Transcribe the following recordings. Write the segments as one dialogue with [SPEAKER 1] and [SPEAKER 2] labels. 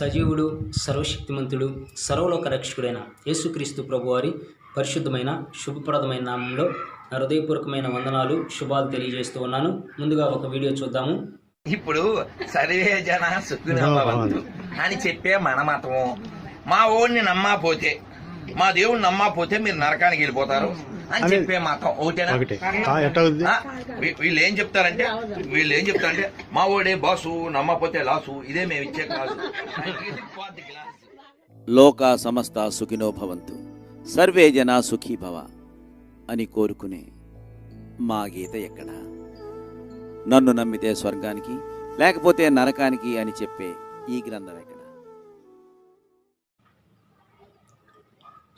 [SPEAKER 1] సజీవుడు సర్వశక్తిమంతుడు సర్వలోక రక్షకుడైన యేసుక్రీస్తు ప్రభువారి పరిశుద్ధమైన శుభప్రదమైన నామంలో నా హృదయపూర్వకమైన వందనాలు శుభాలు తెలియజేస్తూ ఉన్నాను. ముందుగా ఒక వీడియో చూద్దాము.
[SPEAKER 2] ఇప్పుడు సర్వే జన సుఖినభవంతు అని చెప్పే మన మతము. మా ఓడిని నమ్మకపోతే మా దేవుడిని నమ్మకపోతే మీరు నరకానికి వెళ్ళిపోతారు అని చెప్పే మతం ఒకటేనా?
[SPEAKER 3] ఒకటే. ఆ, ఎట్లా ఉంది
[SPEAKER 2] ఆ, వీ- వీళ్ళు ఏం చెప్తారంటే వీళ్ళు ఏం చెప్తారంటే మా ఓడే బాసు నమ్మకపోతే లాసు ఇదే మేము ఇచ్చే క్లాసు. గ్లాసు.
[SPEAKER 4] లోక సమస్త సుఖినో భవంతు. సర్వే జన సుఖీ భవ అని కోరుకునే మా గీత ఎక్కడ? నన్ను నమ్మితే స్వర్గానికి లేకపోతే నరకానికి అని చెప్పే ఈ గ్రంథం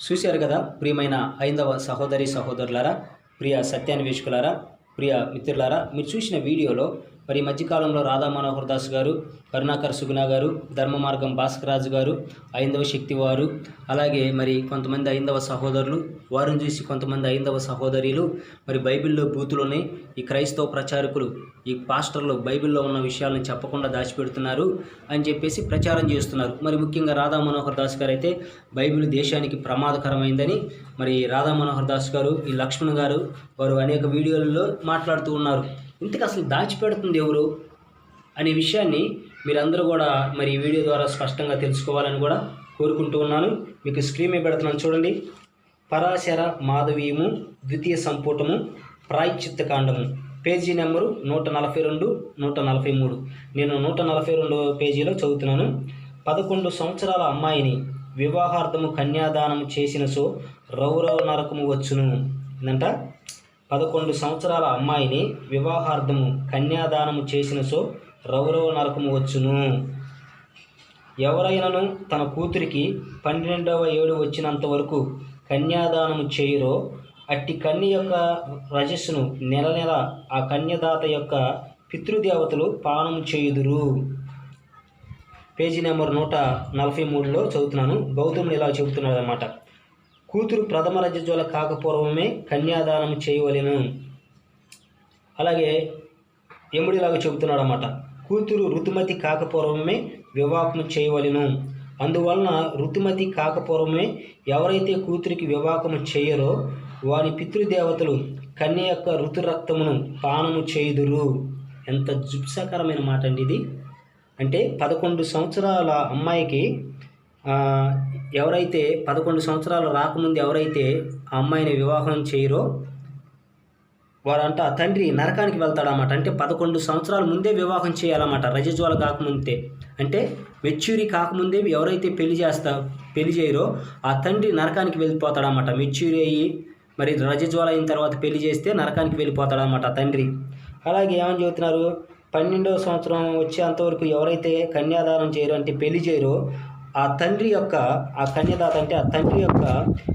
[SPEAKER 1] చూశారు కదా ప్రియమైన ఐందవ సహోదరి సహోదరులారా ప్రియ సత్యాన్వేషకులారా ప్రియ మిత్రులారా మీరు చూసిన వీడియోలో మరి ఈ మధ్యకాలంలో రాధా మనోహర్ దాస్ గారు కరుణాకర్ సుగుణ గారు ధర్మ మార్గం భాస్కరాజు గారు ఐందవ శక్తి వారు అలాగే మరి కొంతమంది ఐందవ సహోదరులు వారిని చూసి కొంతమంది ఐందవ సహోదరులు మరి బైబిల్లో బూతులోనే ఈ క్రైస్తవ ప్రచారకులు ఈ పాస్టర్లు బైబిల్లో ఉన్న విషయాలను చెప్పకుండా దాచిపెడుతున్నారు అని చెప్పేసి ప్రచారం చేస్తున్నారు. మరి ముఖ్యంగా రాధా మనోహర్ దాస్ గారు అయితే బైబిల్ దేశానికి ప్రమాదకరమైందని మరి రాధా మనోహర్ దాస్ గారు ఈ లక్ష్మణ్ గారు వారు అనేక వీడియోలలో మాట్లాడుతూ ఉన్నారు. ఇంతకు అసలు దాచిపెడుతుంది ఎవరు అనే విషయాన్ని మీరందరూ కూడా మరి ఈ వీడియో ద్వారా స్పష్టంగా తెలుసుకోవాలని కూడా కోరుకుంటూ ఉన్నాను. మీకు స్క్రీన్ మీద పెడుతున్నాను చూడండి. పరాశర మాధవీయము ద్వితీయ సంపుటము ప్రాయచిత్త కాండము పేజీ నెంబరు నూట నలభై రెండు నూట నలభై మూడు. నేను నూట నలభై రెండు పేజీలో చదువుతున్నాను. పదకొండు సంవత్సరాల అమ్మాయిని వివాహార్థము కన్యాదానము చేసిన సో రౌరవ నరకము వచ్చును. ఏంటంట పదకొండు సంవత్సరాల అమ్మాయిని వివాహార్థము కన్యాదానము చేసిన సో రౌరవ నరకము వచ్చును. ఎవరైనను తన కూతురికి పన్నెండవ ఏడు వచ్చినంత వరకు కన్యాదానము చేయరో అట్టి కన్య యొక్క రజస్సును నెల నెల ఆ కన్యదాత యొక్క పితృదేవతలు పానం చేయుదురు. పేజీ నెంబర్ నూట నలభై మూడులో చదువుతున్నాను. గౌతముడు ఇలా చెబుతున్నాడు అనమాట కూతురు ప్రథమ రజజ్వల కాకపూర్వమే కన్యాదానం చేయవలెను. అలాగే యముడిలాగా చెబుతున్నాడు అనమాట కూతురు ఋతుమతి కాకపూర్వమే వివాహం చేయవలెను. అందువలన ఋతుమతి కాకపూర్వమే ఎవరైతే కూతురికి వివాహము చేయరో వారి పితృదేవతలు కన్య యొక్క ఋతురక్తమును పానము చేయుదురు. ఎంత జుప్సకరమైన మాట అండి ఇది. అంటే పదకొండు సంవత్సరాల అమ్మాయికి ఎవరైతే పదకొండు సంవత్సరాలు రాకముందు ఎవరైతే ఆ అమ్మాయిని వివాహం చేయరో వారంట తండ్రి నరకానికి వెళ్తాడన్నమాట. అంటే పదకొండు సంవత్సరాల ముందే వివాహం చేయాలన్నమాట. రజజ్వాల కాకముందే. అంటే మెచ్యూరి కాకముందే ఎవరైతే పెళ్ళి చేస్తా పెళ్ళి చేయరో ఆ తండ్రి నరకానికి వెళ్ళిపోతాడన్నమాట. మెచ్యూరి అయ్యి మరి రజజ్వాల అయిన తర్వాత పెళ్ళి చేస్తే నరకానికి వెళ్ళిపోతాడన్నమాట తండ్రి. అలాగే ఏమని చెబుతున్నారు? పన్నెండవ సంవత్సరం వచ్చేంతవరకు ఎవరైతే కన్యాదానం చేయరు అంటే పెళ్ళి చేయరో ఆ తండ్రి యొక్క ఆ కన్యదాత అంటే ఆ తండ్రి యొక్క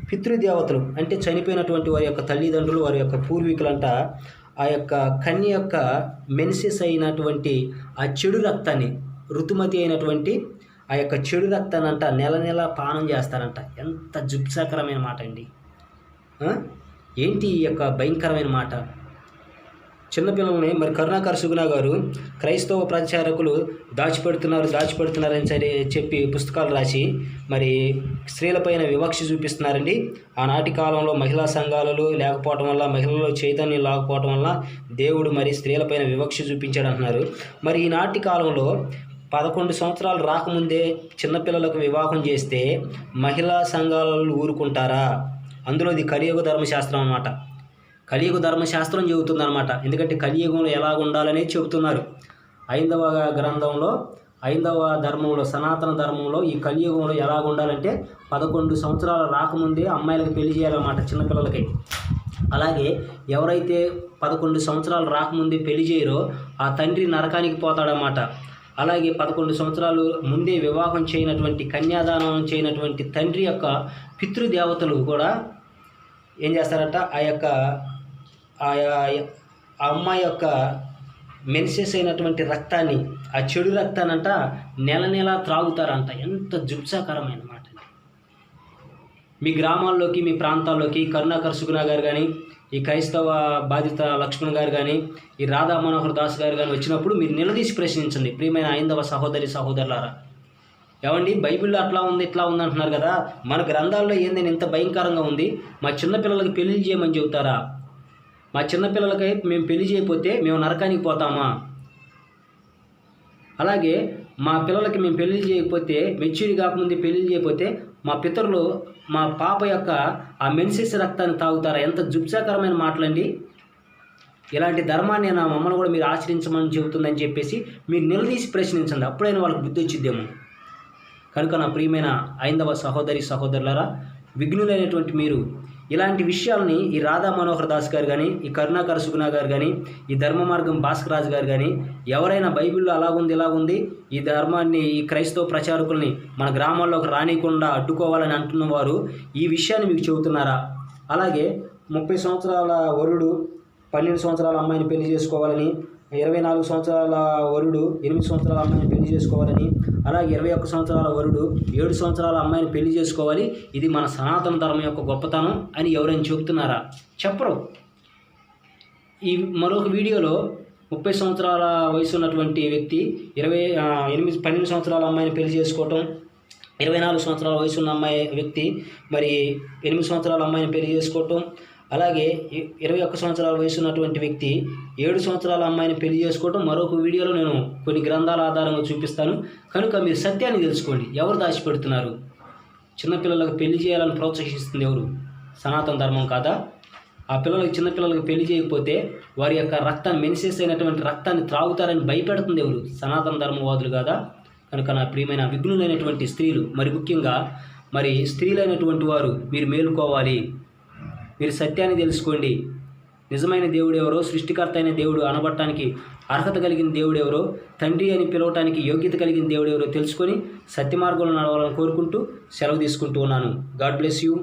[SPEAKER 1] పితృదేవతలు అంటే చనిపోయినటువంటి వారి యొక్క తల్లిదండ్రులు వారి యొక్క పూర్వీకులంట ఆ యొక్క కన్య యొక్క మెన్సెస్ అయినటువంటి ఆ చెడు రక్తాన్ని ఋతుమతి అయినటువంటి ఆ యొక్క చెడు రక్తాన్ని అంట నెల నెల పానం చేస్తారంట. ఎంత జుప్సాకరమైన మాట అండి ఏంటి ఈ యొక్క భయంకరమైన మాట? చిన్నపిల్లల్ని మరి కరుణాకర్ సుగుణ గారు క్రైస్తవ ప్రచారకులు దాచిపెడుతున్నారు దాచిపెడుతున్నారని సరే చెప్పి పుస్తకాలు రాసి మరి స్త్రీలపైన వివక్ష చూపిస్తున్నారండి. ఆనాటి కాలంలో మహిళా సంఘాలలో లేకపోవటం వల్ల మహిళల్లో చైతన్యం లేకపోవటం వల్ల దేవుడు మరి స్త్రీలపైన వివక్ష చూపించాడు అంటున్నారు మరి ఈనాటి కాలంలో పదకొండు సంవత్సరాలు రాకముందే చిన్నపిల్లలకు వివాహం చేస్తే మహిళా సంఘాలలో ఊరుకుంటారా? అందులో ఇది కలియుగ ధర్మశాస్త్రం అన్నమాట. కలియుగ ధర్మశాస్త్రం చెబుతుందన్నమాట. ఎందుకంటే కలియుగంలో ఎలా ఉండాలనేది చెబుతున్నారు. ఐదవ గ్రంథంలో ఐదవ ధర్మంలో సనాతన ధర్మంలో ఈ కలియుగంలో ఎలా ఉండాలంటే పదకొండు సంవత్సరాలు రాకముందే అమ్మాయిలకు పెళ్ళి చేయాలన్నమాట చిన్నపిల్లలకి. అలాగే ఎవరైతే పదకొండు సంవత్సరాలు రాకముందే పెళ్ళి చేయరో ఆ తండ్రి నరకానికి పోతాడన్నమాట. అలాగే పదకొండు సంవత్సరాలు ముందే వివాహం చేయనటువంటి కన్యాదానం చేయనటువంటి తండ్రి యొక్క పితృదేవతలు కూడా ఏం చేస్తారట? ఆ యొక్క ఆ ఆ అమ్మాయి యొక్క మెన్సెస్ అయినటువంటి రక్తాన్ని ఆ చెడు రక్తానంట నెల నెల త్రాగుతారంట. ఎంత జుప్సాకరమైన మాట అండి. మీ గ్రామాల్లోకి మీ ప్రాంతాల్లోకి కరుణాకర్ సుగుణ గారు కానీ ఈ క్రైస్తవ బాధిత లక్ష్మణ్ గారు కానీ ఈ రాధా మనోహర్ దాస్ గారు కానీ వచ్చినప్పుడు మీరు నిలదీసి ప్రశ్నించండి. ప్రియమైన ఐందవ సహోదరి సహోదరులారా ఏమండి? బైబిల్లో అట్లా ఉంది ఇట్లా ఉంది అంటున్నారు కదా. మన గ్రంథాల్లో ఏందని ఇంత భయంకరంగా ఉంది. మా చిన్నపిల్లలకి పెళ్ళి చేయమని చెబుతారా? మా చిన్నపిల్లలకి మేము పెళ్ళి చేయకపోతే మేము నరకానికి పోతామా? అలాగే మా పిల్లలకి మేము పెళ్ళి చేయకపోతే మెచ్యూరి కాకముందే పెళ్ళి చేయకపోతే మా పితరులు మా పాప యొక్క ఆ మెన్సెస్ రక్తాన్ని తాగుతారా? ఎంత జుప్సాకరమైన మాటలండి. ఇలాంటి ధర్మాన్ని నా మమ్మల్ని కూడా మీరు ఆచరించమని చెబుతుందని చెప్పేసి మీరు నిలదీసి ప్రశ్నించండి. అప్పుడైనా వాళ్ళకి బుద్ధి వచ్చిద్దేమో. కనుక నా ప్రియమైన ఐందవ సహోదరి సహోదరులరా విఘ్నులైనటువంటి మీరు ఇలాంటి విషయాల్ని ఈ రాధా మనోహర్ దాస్ గారు కానీ ఈ కరుణాకర్ సుగుణా గారు కానీ ఈ ధర్మ మార్గం భాస్కర్ రాజు గారు కానీ ఎవరైనా బైబిల్లో అలాగుంది ఇలాగుంది ఈ ధర్మాన్ని ఈ క్రైస్తవ ప్రచారకుల్ని మన గ్రామాల్లోకి రానియకుండా అడ్డుకోవాలని అంటున్న వారు ఈ విషయాన్ని మీకు చెబుతున్నారా? అలాగే ముప్పై సంవత్సరాల వరుడు పన్నెండు సంవత్సరాల అమ్మాయిని పెళ్ళి చేసుకోవాలని ఇరవై నాలుగు సంవత్సరాల వరుడు ఎనిమిది సంవత్సరాల అమ్మాయిని పెళ్ళి చేసుకోవాలని అలాగే ఇరవై ఒక్క సంవత్సరాల వరుడు ఏడు సంవత్సరాల అమ్మాయిని పెళ్ళి చేసుకోవాలి. ఇది మన సనాతన ధర్మం యొక్క గొప్పతనం అని ఎవరైనా చెబుతున్నారా? చెప్పరు. ఈ మరొక వీడియోలో ముప్పై సంవత్సరాల వయసు ఉన్నటువంటి వ్యక్తి ఇరవై ఎనిమిది పన్నెండు సంవత్సరాల అమ్మాయిని పెళ్ళి చేసుకోవటం ఇరవై నాలుగు సంవత్సరాల వయసు ఉన్న అమ్మాయి వ్యక్తి మరి ఎనిమిది సంవత్సరాల అమ్మాయిని పెళ్ళి చేసుకోవటం అలాగే ఇరవై ఒక్క సంవత్సరాల వయసు ఉన్నటువంటి వ్యక్తి ఏడు సంవత్సరాల అమ్మాయిని పెళ్ళి చేసుకోవటం మరొక వీడియోలో నేను కొన్ని గ్రంథాల ఆధారంగా చూపిస్తాను. కనుక మీరు సత్యాన్ని తెలుసుకోండి. ఎవరు దాచిపెడుతున్నారు? చిన్నపిల్లలకు పెళ్ళి చేయాలని ప్రోత్సహిస్తుంది ఎవరు? సనాతన ధర్మం కాదా? ఆ పిల్లలకి చిన్నపిల్లలకు పెళ్ళి చేయకపోతే వారి యొక్క రక్తాన్ని మెనిసెస్ అయినటువంటి రక్తాన్ని త్రాగుతారని భయపెడుతుంది ఎవరు? సనాతన ధర్మవాదులు కాదా? కనుక నా ప్రియమైన విఘ్నులైనటువంటి స్త్రీలు మరి ముఖ్యంగా మరి స్త్రీలైనటువంటి వారు మీరు మేలుకోవాలి. మీరు సత్యాన్ని తెలుసుకోండి. నిజమైన దేవుడు ఎవరో సృష్టికర్త అయిన దేవుడు అనబడటానికి అర్హత కలిగిన దేవుడు ఎవరో తండ్రి అని పిలవటానికి యోగ్యత కలిగిన దేవుడు ఎవరో తెలుసుకొని సత్యమార్గంలో నడవాలని కోరుకుంటూ సెలవు తీసుకుంటూ ఉన్నాను. God bless you.